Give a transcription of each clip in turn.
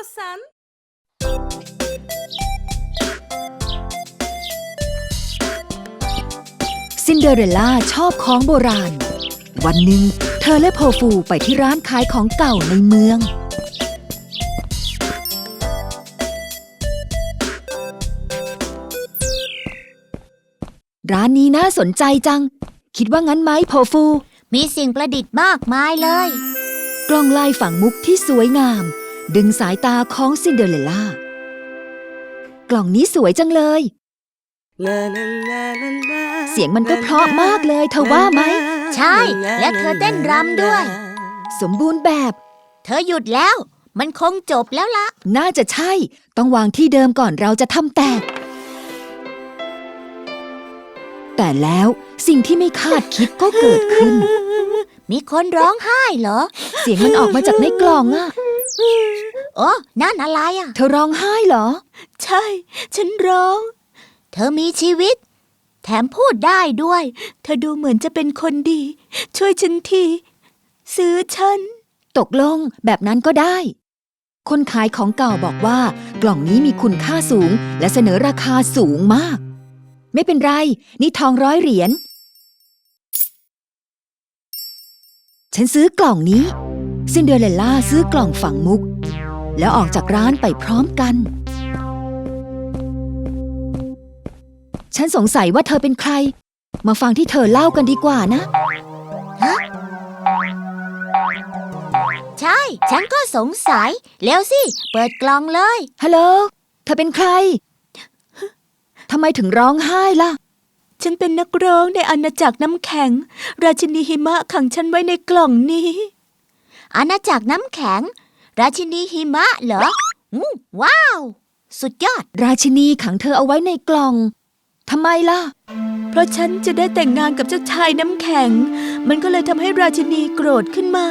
istiyorsan. ซินเดอเรลล่าชอบของโบราณ วันหนึ่งเธอและโพฟูไปที่ร้านขายของเก่าในเมือง ร้านนี้น่าสนใจจัง คิดว่างั้นไหมโพฟู มีสิ่งประดิษฐ์มากมายเลย กล้องลายฝังมุกที่สวยงาม ดึงสายตาของซินเดอเรลล่า กล่องนี้สวยจังเลย เสียงมันก็เพราะมากเลยเธอว่าไหม ใช่ และเธอเต้นรำด้วย สมบูรณ์แบบ เธอหยุดแล้ว มันคงจบแล้วละ น่าจะใช่ ต้องวางที่เดิมก่อนเราจะทำแตก แต่แล้วสิ่งที่ไม่คาดคิดก็เกิดขึ้น มีคนร้องไห้เหรอ เสียงมันออกมาจากในกล่องอะ โอ้นั่นอะไรอะ เธอร้องไห้เหรอ ใช่ ฉันร้อง เธอมีชีวิต แถมพูดได้ด้วย เธอดูเหมือนจะเป็นคนดี ช่วยฉันที ซื้อฉัน ตกลงแบบนั้นก็ได้ คนขายของเก่าบอกว่า กล่องนี้มีคุณค่าสูง และเสนอราคาสูงมาก ไม่เป็นไร นี่ทองร้อยเหรียญ ฉันซื้อกล่องนี้ ซินเดอเรลล่าซื้อกล่องฝังมุก แล้วออกจากร้านไปพร้อมกัน ฉันสงสัยว่าเธอเป็นใคร มาฟังที่เธอเล่ากันดีกว่านะใช่ ฉันก็สงสัยเร็วสิ เปิดกล่องเลย ฮัลโหล เธอเป็นใคร ทำไมถึงร้องไห้ล่ะ ฉันเป็นนักร้องในอาณาจักรน้ำแข็ง ราชินีหิมะขังฉันไว้ในกล่องนี้ อาณาจักรน้ำแข็ง ราชินีหิมะเหรออู้ว้าว สุดยอด ราชินีขังเธอเอาไว้ในกล่องทำไมล่ะ เพราะฉันจะได้แต่งงานกับเจ้าชายน้ำแข็ง มันก็เลยทำให้ราชินีโกรธขึ้นมา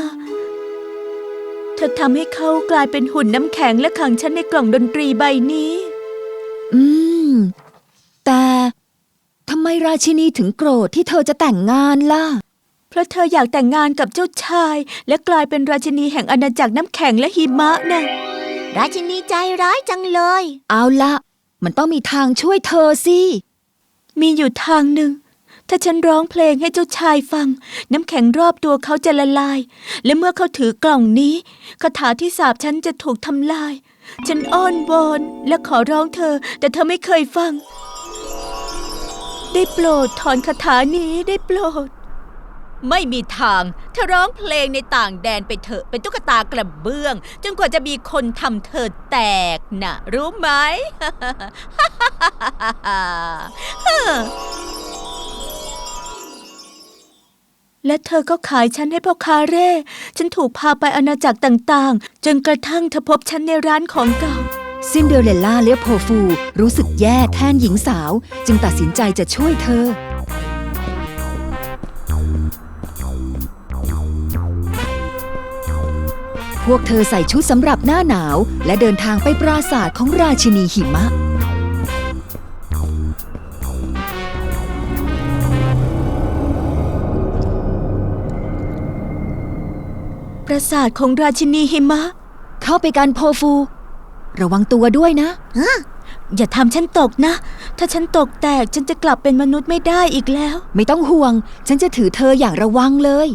เธอทำให้เขากลายเป็นหุ่นน้ำแข็งและขังฉันในกล่องดนตรีใบนี้ อืม แต่ทำไมราชินีถึงโกรธที่เธอจะแต่งงานล่ะ เพราะเธออยากแต่งงานกับเจ้าชาย และกลายเป็นราชินีแห่งอาณาจักรน้ำแข็งและหิมะน่ะราชินีใจร้ายจังเลย เอาละมันต้องมีทางช่วยเธอสิ มีอยู่ทางหนึ่ง ถ้าฉันร้องเพลงให้เจ้าชายฟัง น้ำแข็งรอบตัวเขาจะละลาย และเมื่อเขาถือกล่องนี้คาถาที่สาบฉันจะถูกทำลาย ฉันอ้อนวอนและขอร้องเธอ แต่เธอไม่เคยฟัง ได้โปรดถอนคาถานี้ได้โปรด ไม่มีทาง เธอร้องเพลงในต่างแดนไปเถอะ เป็นตุ๊กตากระเบื้อง จนกว่าจะมีคนทำเธอแตกนะรู้ไหม และเธอก็ขายฉันให้พ่อคาเร่ ฉันถูกพาไปอาณาจักรต่างๆ จนกระทั่งเธอพบฉันในร้านของเก่า ซินเดอเรลล่าและโพฟู รู้สึกแย่แทนหญิงสาว จึงตัดสินใจจะช่วยเธอ พวกเธอใส่ชุดสำหรับหน้าหนาว และเดินทางไปปราสาทของราชินีหิมะ ปราสาทของราชินีหิมะ เข้าไปกันโพฟู ระวังตัวด้วยนะ อย่าทำฉันตกนะ ถ้าฉันตกแตกฉันจะกลับเป็นมนุษย์ไม่ได้อีกแล้ว ไม่ต้องห่วง ฉันจะถือเธออย่างระวังเลย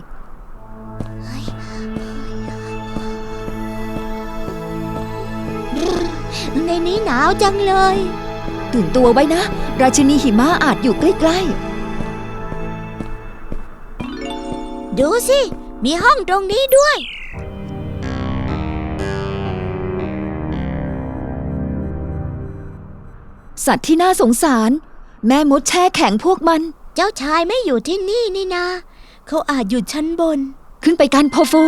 ในนี้หนาวจังเลย ตื่นตัวไว้นะ ราชินีหิมะอาจอยู่ใกล้ดูสิ มีห้องตรงนี้ด้วยๆสัตว์ที่น่าสงสาร แม่มดแช่แข็งพวกมัน เจ้าชายไม่อยู่ที่นี่นี่นา เขาอาจอยู่ชั้นบน ขึ้นไปกันโพฟู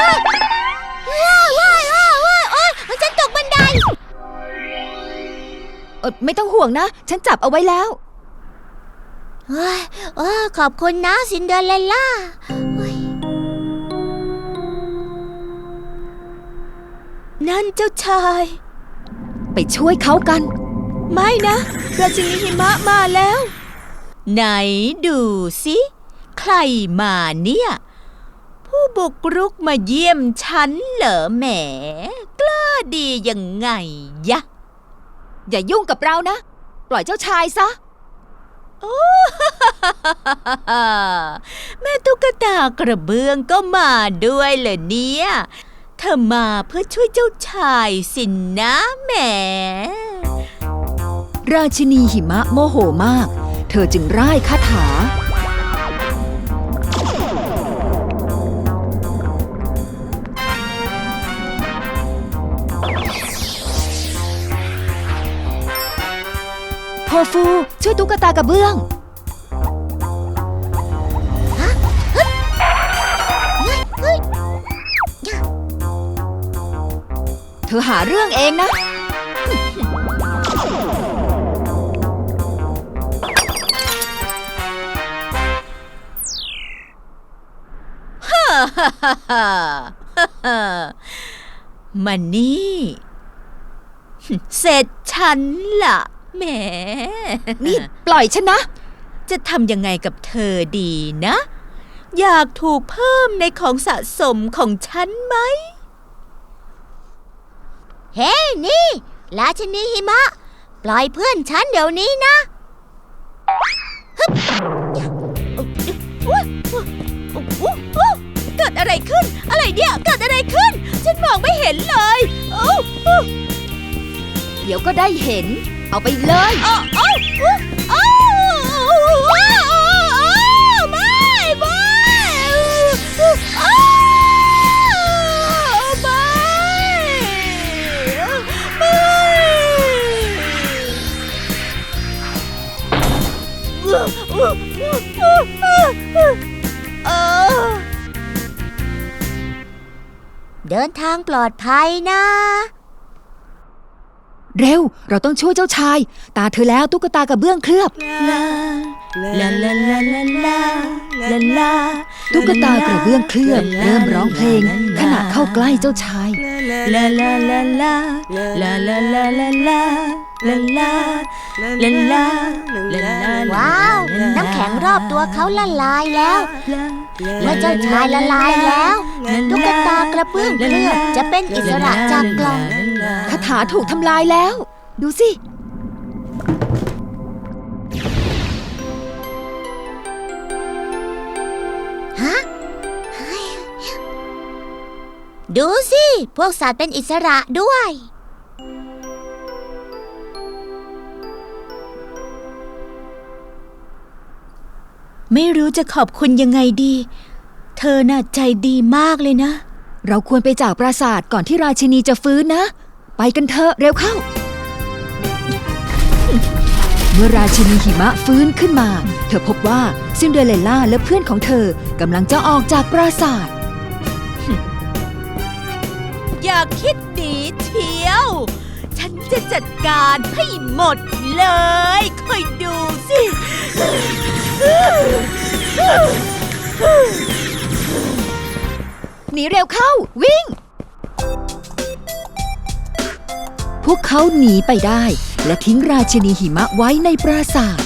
ว้าวว้าวว้าวว้าวโอ๊ยฉันตกบันไดเออไม่ต้องห่วงนะ ฉันจับเอาไว้แล้ว เฮ้ยเออขอบคุณนะซินเดอเรลล่าเฮ้ยนั่นเจ้าชาย ไปช่วยเขากัน ไม่นะราชินีหิมะมาแล้ว ไหนดูสิ ใครมาเนี่ย บุกรุกมาเยี่ยมฉันเหรอแหม กล้าดียังไงยะ อย่ายุ่งกับเรานะ ปล่อยเจ้าชายซะ โอ้ แม่ตุ๊กตากระเบื้องก็มาด้วยเหรอเนี่ย เธอมาเพื่อช่วยเจ้าชายสินนะแหม ราชินีหิมะโมโหมาก เธอจึงร่ายคาถา ฟู ช่วยตุ๊กตากระเบื้องเธอหาเรื่องเองนะมานี่ เสร็จฉันละ แหม นี่ปล่อยฉันนะ จะทำยังไงกับเธอดีนะ อยากถูกเพิ่มในของสะสมของฉันไหม เฮ้ยนี่ราชินีหิมะ ปล่อยเพื่อนฉันเดี๋ยวนี้นะเกิดอะไรขึ้น อะไรเนี่ย เกิดอะไรขึ้น ฉันมองไม่เห็นเลยโอ้โอ้เดี๋ยวก็ได้เห็น เอาไปเลยโอ้โอ้โอ้ไม่ไม่อ้าวไม่ไม่เออเดินทางปลอดภัยนะ เร็ว เราต้องช่วยเจ้าชาย ตาเธอแล้วตุ๊กตากระเบื้องเคลือบ ลาลาลาลาลาลาลาลาตุ๊กตากระเบื้องเคลือบเริ่มร้องเพลง ขณะเข้าใกล้เจ้าชาย ลาลาลาลาลาลาลาลาลาลาลาลาลาลาลาว้าว น้ำแข็งรอบตัวเขาละลายแล้ว เมื่อเจ้าชายละลายแล้วตุ๊กตากระเบื้องเคลือบจะเป็นอิสระจากกล่องคาถาถูกทำลายแล้ว ดูสิฮะดูสิ พวกสัตว์เป็นอิสระด้วย ไม่รู้จะขอบคุณยังไงดี เธอน่ะใจดีมากเลยนะ เราควรไปจากปราสาทก่อนที่ราชินีจะฟื้นนะ ไปกันเถอะเร็วเข้า เมื่อราชินีหิมะฟื้นขึ้นมา เธอพบว่าซินเดอเรลล่าและเพื่อนของเธอกำลังจะออกจากปราสาท อย่าคิดหนีเที่ยว ฉันจะจัดการให้หมดเลยคอยดูสิ หนีเร็วเข้า วิ่ง พวกเขาหนีไปได้ และทิ้งราชินีหิมะไว้ในปราสาท